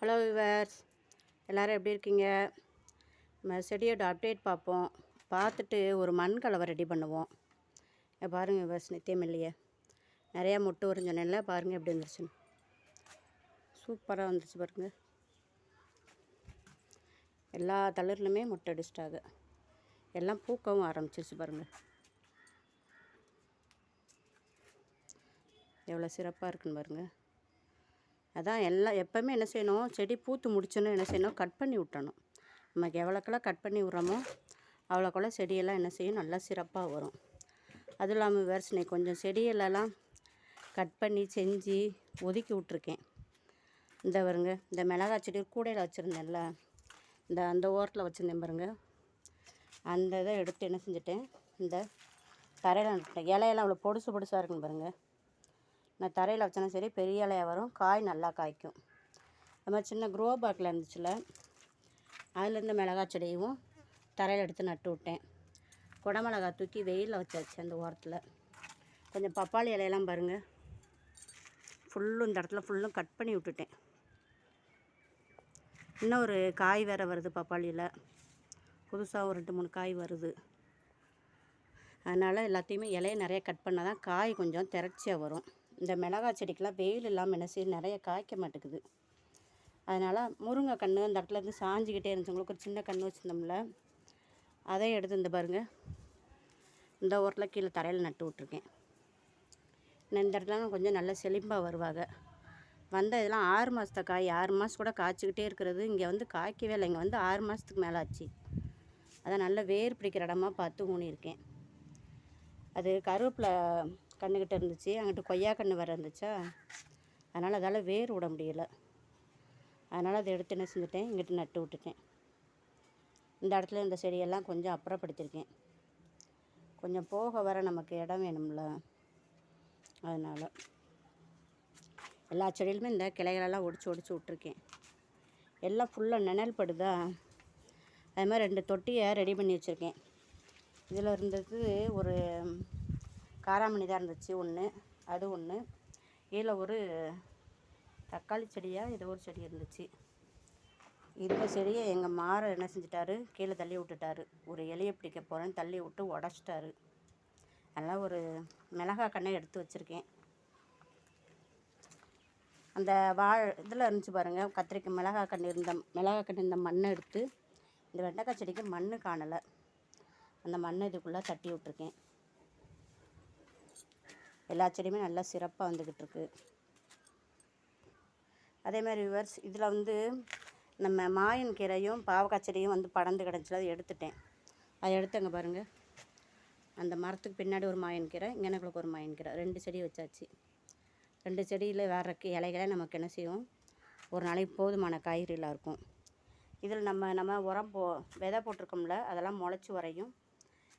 Hello viewers எல்லோரும் எப்படி இருக்கீங்க? நம்ம செடியோட அப்டேட் பார்ப்போம். பார்த்துட்டு ஒரு மண் கலவை ரெடி பண்ணுவோம். பாருங்கள் விவர்ஸ் நித்தியம் இல்லையே? நிறையா முட்டை உறிஞ்சோன்னே பாருங்கள் எப்படி வந்துருச்சுன்னு சூப்பராக வந்துருச்சு பாருங்க. எல்லா தளிர்லையுமே முட்டை அடிச்சிட்டாங்க எல்லாம் பூக்கவும் ஆரம்பிச்சிருச்சு பாருங்கள் எவ்வளோ சிறப்பாக இருக்குன்னு பாருங்கள் அதான் எல்லாம் எப்போவுமே என்ன செய்யணும் செடி பூத்து முடிச்சோன்னு என்ன செய்யணும் கட் பண்ணி விட்டணும். நமக்கு எவ்வளோக்கெல்லாம் கட் பண்ணி விட்றோமோ அவ்வளோக்கெல்லாம் செடியெல்லாம் என்ன செய்யும் நல்லா சிறப்பாக வரும். அதுவும் இல்லாமல் வேர்சனை கொஞ்சம் செடிகளெல்லாம் கட் பண்ணி செஞ்சு ஒதுக்கி விட்ருக்கேன் இந்த பாருங்க இந்த மிளகாய் செடி கூடையில் வச்சுருந்தேன்ல இந்த அந்த ஓரத்தில் வச்சுருந்தேன் பாருங்க. அந்த இதை எடுத்து என்ன செஞ்சுட்டேன் இந்த தரையில் இலையெல்லாம் அவ்வளோ பொடுசு பொடுசாக இருக்குன்னு பாருங்கள் நான் தரையில் வச்சேன்னா சரி பெரிய இலையாக வரும். காய் நல்லா காய்க்கும். அது மாதிரி சின்ன க்ரோ பாக்கில் இருந்துச்சுல அதுலேருந்து மிளகாய் செடியும் தரையில் எடுத்து நட்டு விட்டேன். குடமிளகா தூக்கி வெயிலில் வச்சாச்சு அந்த ஓரத்தில். கொஞ்சம் பப்பாளி இலையெல்லாம் பாருங்கள் ஃபுல்லும் இந்த இடத்துல ஃபுல்லும் கட் பண்ணி விட்டுட்டேன். இன்னும் ஒரு காய் வேறு வருது பப்பாளியில். புதுசாக ஒரு ரெண்டு மூணு காய் வருது. அதனால் எல்லாத்தையுமே இலையை நிறைய கட் பண்ணால் தான் காய் கொஞ்சம் திரட்சியாக வரும். இந்த மிளகாய் செடிக்கெலாம் வெயில் இல்லாமல் என்ன செய்யுது? நிறைய காய்க்க மாட்டேங்குது. அதனால் முருங்கை கன்று அந்த இடத்துல இருந்து சாஞ்சிக்கிட்டே இருந்துச்சுங்களுக்கு ஒரு சின்ன கன்று வச்சுருந்தோம்ல அதை எடுத்து இந்த பாருங்கள் இந்த ஓரத்தில் கீழே தரையில் நட்டு விட்ருக்கேன் இந்த இடத்துல கொஞ்சம் நல்ல செழிப்பாக வருவாங்க. வந்த இதெல்லாம் ஆறு மாதத்த காய் ஆறு மாதம் கூட காய்ச்சிக்கிட்டே இருக்கிறது. இங்கே வந்து காய்க்கவே இல்லை. இங்கே வந்து ஆறு மாதத்துக்கு மேலே ஆச்சு. அதான் நல்ல வேர் பிடிக்கிற இடமா பார்த்து ஊனியிருக்கேன். அது கருவேப்பிலை கன்றுக்கிட்ட இருந்துச்சு. அங்கிட்டு கொய்யா கன்று வேறு இருந்துச்சா? அதனால் அதால் வேர் விட முடியல. அதனால் அதை எடுத்து என்ன செஞ்சுட்டேன்? இங்கிட்டு நட்டு விட்டுட்டேன். இந்த இடத்துல இந்த செடியெல்லாம் கொஞ்சம் அப்புறப்படுத்தியிருக்கேன் கொஞ்சம் போக வர நமக்கு இடம் வேணும்ல. அதனால் எல்லா செடியிலுமே இந்த கிளைகளெல்லாம் ஒடிச்சு ஒடிச்சு விட்ருக்கேன் எல்லாம் ஃபுல்லாக நிழல் படுதா? அது மாதிரி ரெண்டு தொட்டியை ரெடி பண்ணி வச்சுருக்கேன். இதில் இருந்தது ஒரு காராமணி தான் இருந்துச்சு ஒன்று அது ஒன்று இதில் ஒரு தக்காளி செடியாக ஏதோ ஒரு செடி இருந்துச்சு. இந்த செடியை எங்கள் மாற என்ன செஞ்சிட்டாரு? கீழே தள்ளி விட்டுட்டாரு. ஒரு இலையை பிடிக்க போகிறேன்னு தள்ளி விட்டு உடச்சிட்டாரு. நல்லா ஒரு மிளகா கண்ணை எடுத்து வச்சுருக்கேன். அந்த வாழை இதில் இருந்துச்சு பாருங்கள் கத்திரிக்காய் மிளகா கன்று இருந்த மிளகா கன்று இருந்த மண்ணை எடுத்து இந்த வெண்டைக்காய் செடிக்கு மண் காணலை. அந்த மண்ணை இதுக்குள்ளே தட்டி விட்ருக்கேன் எல்லா செடியுமே நல்லா சிறப்பாக வந்துக்கிட்டு இருக்குது அதே மாதிரி விவர்ஸ் இதில் வந்து நம்ம மாயன் கீரையும் பாவக்காய் செடியும் வந்து படர்ந்து கிடச்சில அதை எடுத்துட்டேன். அதை எடுத்துங்க பாருங்கள் அந்த மரத்துக்கு பின்னாடி ஒரு மாயன் கீரை இங்கனக்குள்ள ஒரு மாயன் கீரை. ரெண்டு செடி வச்சாச்சு. ரெண்டு செடியில் வர இலைகளை நமக்கு என்ன செய்யும்? ஒரு நாளைக்கு போதுமான காய்கறிலாம் இருக்கும். இதில் நம்ம நம்ம உரம் போ விதை போட்டிருக்கோம்ல அதெல்லாம் முளைச்சி வரையும்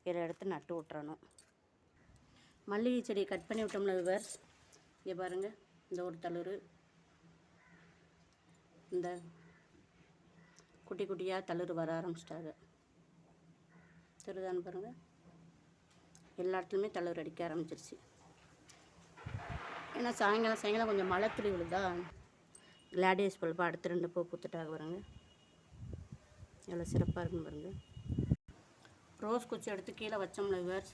இதில் எடுத்து நட்டு விட்டுறணும். மல்லிகை செடி கட் பண்ணி விட்டோம்ல விவர்ஸ் இங்கே பாருங்கள் இந்த ஒரு தளர். இந்த குட்டி குட்டியாக தளிர் வர ஆரம்பிச்சிட்டாங்க. தெரியுதான்னு பாருங்கள் எல்லா இடத்துலையுமே தளிர் அடிக்க ஆரம்பிச்சிருச்சு. ஏன்னா சாயங்காலம் சாயங்காலம் கொஞ்சம் மழை துளி விழுதா? கிளாடியஸ் பல்பு அடுத்து ரெண்டு பூ பூத்துட்டாக பாருங்க. எவ்வளோ சிறப்பாக இருக்குன்னு பாருங்கள் ரோஸ் குச்சி எடுத்து கீழே வச்சோம்ல விவர்ஸ்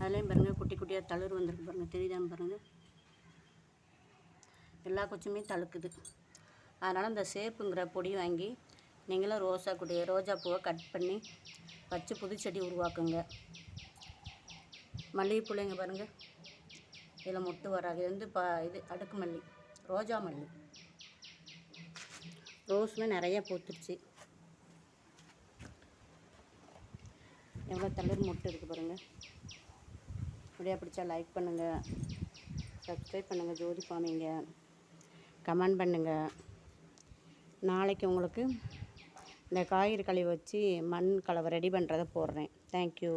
அதுலேயும் பாருங்கள் குட்டி குட்டியாக தளிர் வந்துருக்கு பாருங்கள் தெரியுதான்னு பாருங்கள் எல்லா குச்சியுமே தழுக்குது. அதனால் இந்த சேப்புங்கிற பொடி வாங்கி நீங்களும் ரோசா குடிய ரோஜா பூவை கட் பண்ணி வச்சு புதுச்செடி உருவாக்குங்க. மல்லிகைப்பூலைங்க பாருங்கள் இதில் மொட்டு வராது. இது வந்து பா இது அடுக்கு மல்லி ரோஜா மல்லி. ரோஸுமே நிறைய பூத்துருச்சு. எவ்வளோ தளிர் மொட்டு இருக்குது பாருங்கள் வீடியோ பிடிச்சா லைக் பண்ணுங்கள் சப்ஸ்கிரைப் பண்ணுங்கள் ஜோதி ஃபார்மிங்க கமெண்ட் பண்ணுங்கள் நாளைக்கு உங்களுக்கு இந்த காய்கறி கழிவு வச்சு மண் கலவை ரெடி பண்ணுறதை போடுறேன். தேங்க்யூ